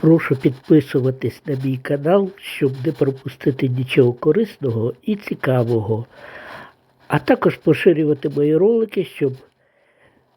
Прошу підписуватись на мій канал, щоб не пропустити нічого корисного і цікавого. А також поширювати мої ролики, щоб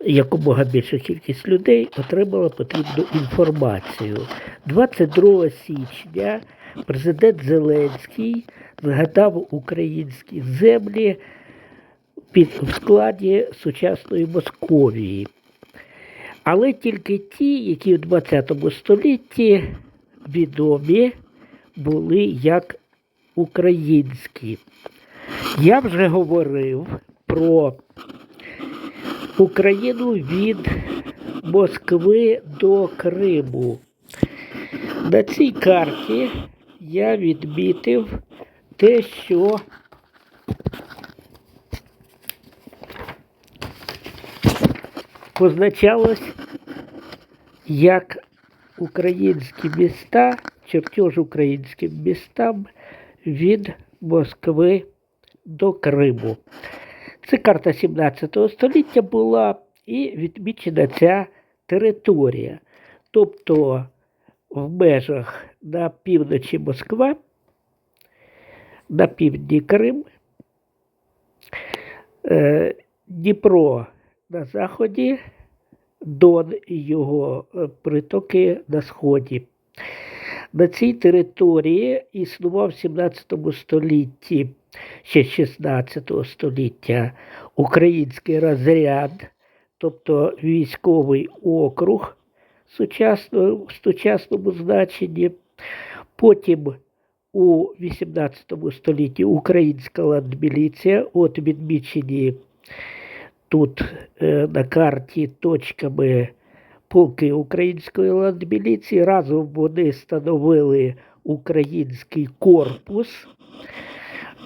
якомога більша кількість людей отримала потрібну інформацію. 22 січня президент Зеленський згадав українські землі під в складі сучасної Московії. Але тільки ті, які в 20 столітті відомі були як українські. Я вже говорив про Україну від Москви до Криму. На цій карті я відмітив те, що позначалось як українські міста, чертеж українським містам від Москви до Криму. Це карта 17 століття була і відмічена ця територія. Тобто в межах на півночі Москва, на півдні Крим, е, Дніпро на заході, Дон і його е, притоки на сході. На цій території існував в 17 столітті, ще 16 століття, український розряд, тобто військовий округ в сучасному значенні. Потім у 18 столітті українська ландміліція, от відмічені тут е, на карті точками полки української ландміліції. Разом вони становили український корпус.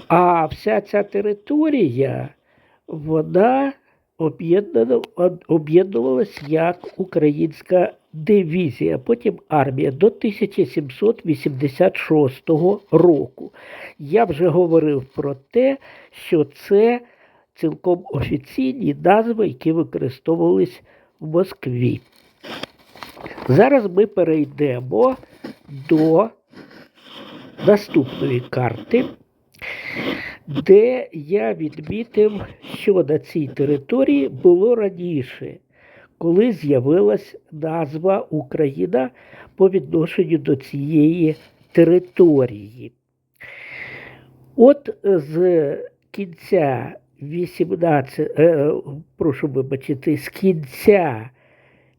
А вся ця територія, вона об'єднувалась як українська дивізія, потім армія до 1786 року. Я вже говорив про те, що це цілком офіційні назви, які використовувались в Москві. Зараз ми перейдемо до наступної карти, де я відмітив, що на цій території було раніше, коли з'явилась назва Україна по відношенню до цієї території. От з кінця 18, е, прошу вибачити, з кінця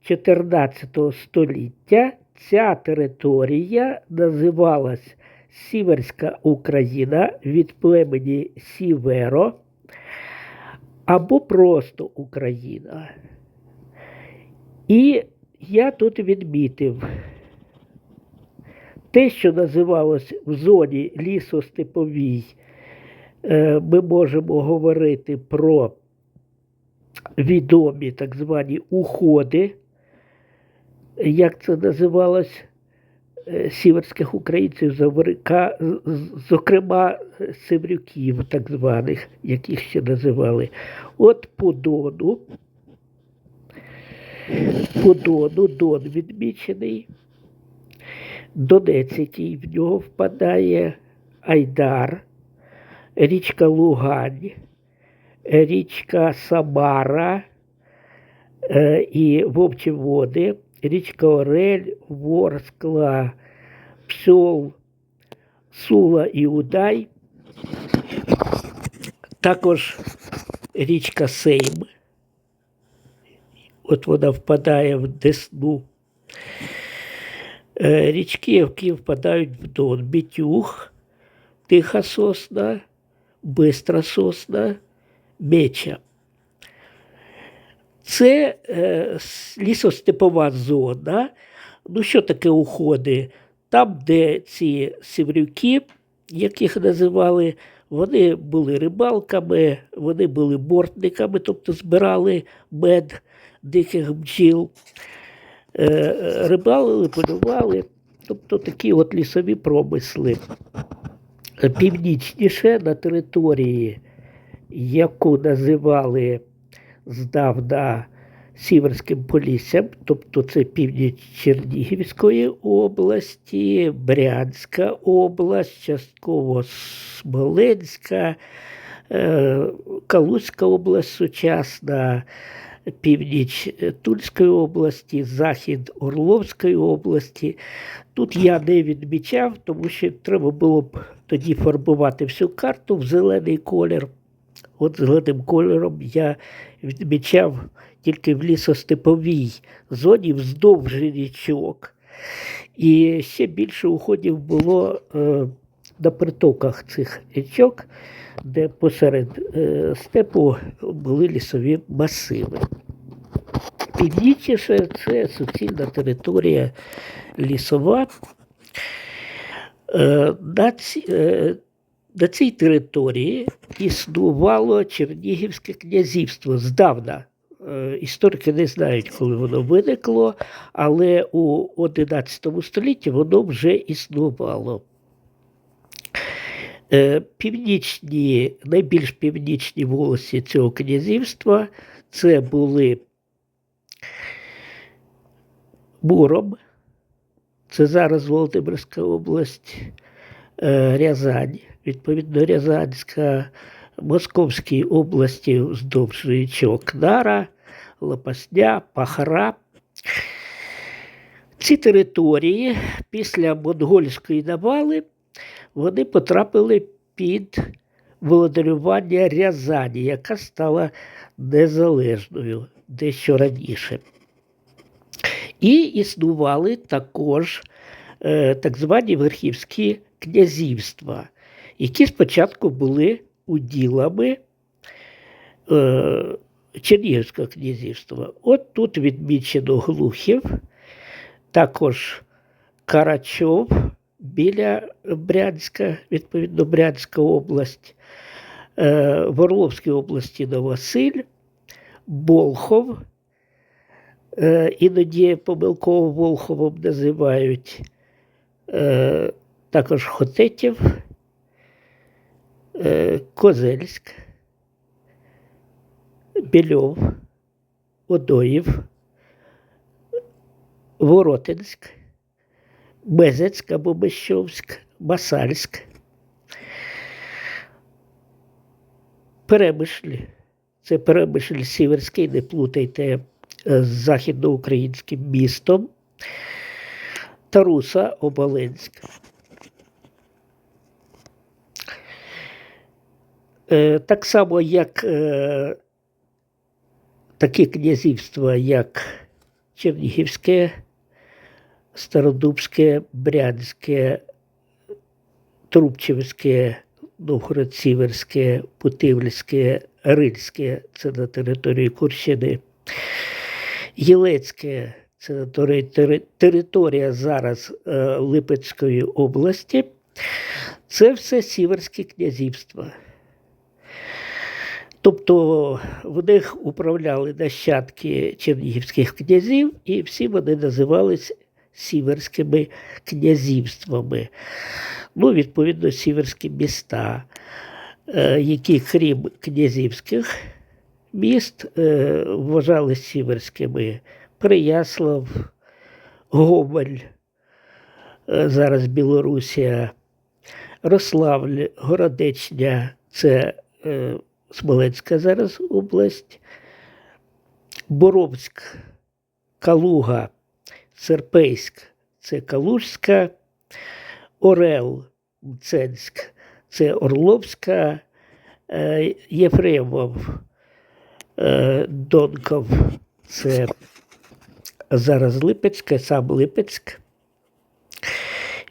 14 століття ця територія називалась Сіверська Україна від племені Сіверо або просто Україна. І я тут відмітив те, що називалось в зоні лісостеповій, е, ми можемо говорити про відомі так звані уходи, як це називалось, е, сіверських українців, зокрема е, севрюків, так званих, яких ще називали. От по Дону, по Дону, Дон відмічений, Донець, який в нього впадає, Айдар, річка Лугань, річка Самара е, і Вовчі води, річка Орель, Ворскла, Псьол, Сула і Удай, також річка Сейм. От вона впадає в Десну. Е, Річки, які впадають в Дон, Бітюх, Тиха Сосна, Бистра Сосна, Меча. Це е, лісостепова зона. Ну, що таке уходи? Там, де ці сіврюки, яких називали, вони були рибалками, вони були бортниками, тобто збирали мед диких бджіл, е, рибалили, полювали, тобто такі от лісові промисли. Північніше на території, яку називали здавна Сіверським Поліссям, тобто це північ Чернігівської області, Брянська область, частково Смоленська, е, Калузька область сучасна, північ е, Тульської області, захід Орловської області. Тут я не відмічав, тому що треба було б тоді фарбувати всю карту в зелений колір. От зеленим кольором я відмічав тільки в лісостеповій зоні вздовж річок. І ще більше уходів було е, на притоках цих річок, де посеред е, степу були лісові масиви. Північніше це суцільна територія лісова. Е, е, на цій території існувало Чернігівське князівство здавна. Е, Історики не знають, коли воно виникло, але у XI столітті воно вже існувало. Північні, найбільш північні волості цього князівства це були Муром, це зараз Володимирська область, е, Рязань, відповідно, Рязанська, Московській області вздовж річок Нара, Лопасня, Пахара. Ці території після монгольської навали вони потрапили під володарювання Рязані, яка стала незалежною дещо раніше. І існували також е, так звані верхівські князівства, які спочатку були уділами е, Чернігівського князівства. От тут відмічено Глухів, також Карачов біля Брянська, відповідно, Брянська область, е, в області Новосиль, Болхов. Е, іноді помилково Волховом називають е, також Хотетів, е, Козельськ, Більов, Одоїв, Воротинськ, Безецьк або Бещовськ, Масальськ, Перемишль. Це Перемишль Сіверський, не плутайте з західноукраїнським містом Таруса Оболенськ. Е, Так само, як е, такі князівства, як Чернігівське, Стародубське, Брянське, Трубчевське, Новгород-Сіверське, Путивльське, Рильське це на території Курщини. Єлецьке це тери- тери- територія зараз е, Липецької області. Це все сіверські князівства. Тобто в них управляли нащадки чернігівських князів, і всі вони називались сіверськими князівствами. Ну, відповідно, сіверські міста, е, які, крім князівських міст, е, вважали сіверськими Прияслав, Гомель, е, зараз Білорусія, Рославль, Городечня, це е, Смоленська зараз область, Боровськ, Калуга, Серпейськ, це Калужська, Орел, Мценськ, це Орловська, е, Єфремов, Донков, це зараз Липецьке, сам Липецьк.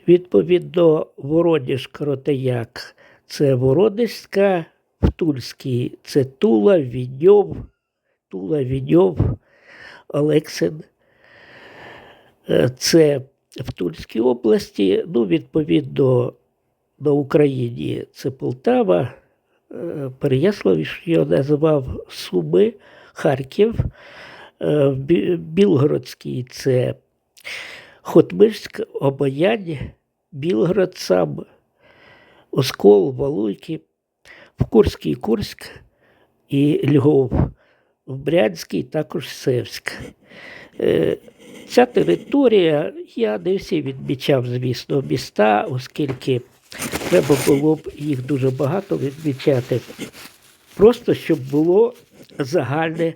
Відповідно, Вороніж Коротаяк це Воронежська, в Тульській це Тула, Віньов, Тула, Віньов, Олексин. Е, Це в Тульській області, ну, відповідно, на Україні це Полтава, е, Переяслав, я називав Суми, Харків, е, Білгородський це Хотмирськ, Обоянь, Білгород сам, Оскол, Валуйки, в Курський Курськ і Львов. в Брянський, також Севськ. Е, Ця територія, я не всі відмічав, звісно, міста, оскільки треба було б їх дуже багато відмічати. Просто щоб було загальне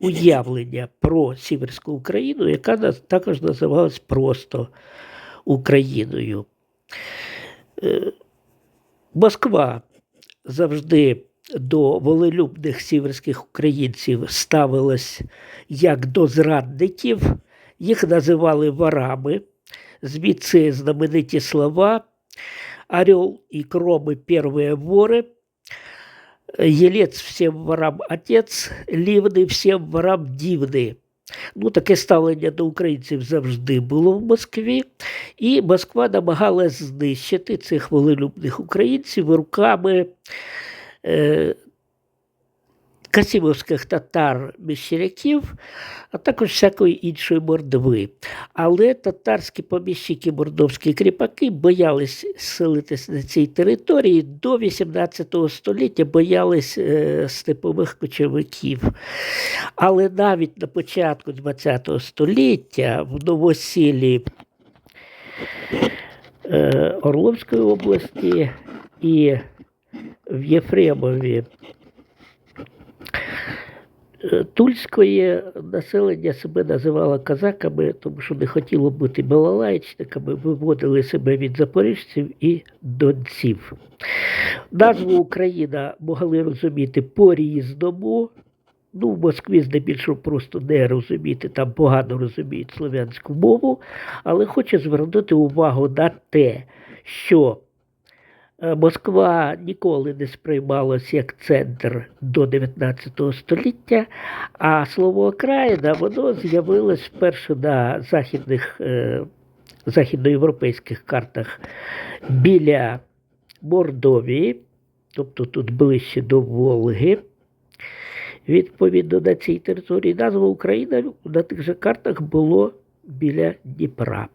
уявлення про Сіверську Україну, яка також називалась просто Україною. Е, Москва завжди до волелюбних сіверських українців ставилась як до зрадників, їх називали ворами, звідси знамениті слова Орел і кроми первые воры, Елец всім ворам отець, лівний всім ворам дівний. Ну, таке ставлення до українців завжди було в Москві, і Москва намагалась знищити цих волелюбних українців руками е, касімовських татар міщеряків, а також всякої іншої мордви. Але татарські поміщики, мордовські кріпаки боялись селитись на цій території до 18 століття, боялись е, степових кочовиків. Але навіть на початку ХХ століття в Новосілі е, Орловської області і в Єфремові е, Тульської населення себе називало казаками, тому що не хотіло бути балалайчниками, виводили себе від запоріжців і донців. Назву Україна могли розуміти по-різному. Ну, в Москві здебільшого просто не розуміти, там погано розуміють слов'янську мову, але хочу звернути увагу на те, що Москва ніколи не сприймалась як центр до 19 століття, а слово окраїна воно з'явилось вперше на західних, е, західноєвропейських картах біля Мордовії, тобто тут ближче до Волги. Відповідно на цій території назва Україна на тих же картах було біля Дніпра.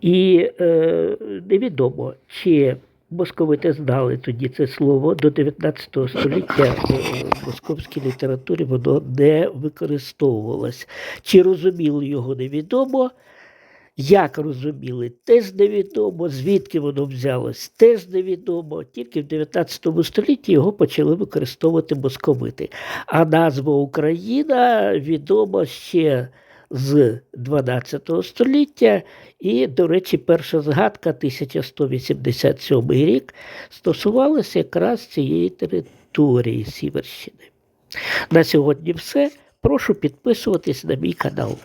І е, невідомо, чи московити знали тоді це слово до 19 століття в московській літературі воно не використовувалось. Чи розуміли його невідомо. Як розуміли, теж невідомо, звідки воно взялось, теж невідомо. Тільки в 19 столітті його почали використовувати московити. А назва Україна відома ще з 12 століття. І, до речі, перша згадка 1187 рік стосувалася якраз цієї території Сіверщини. На сьогодні все. Прошу підписуватись на мій канал.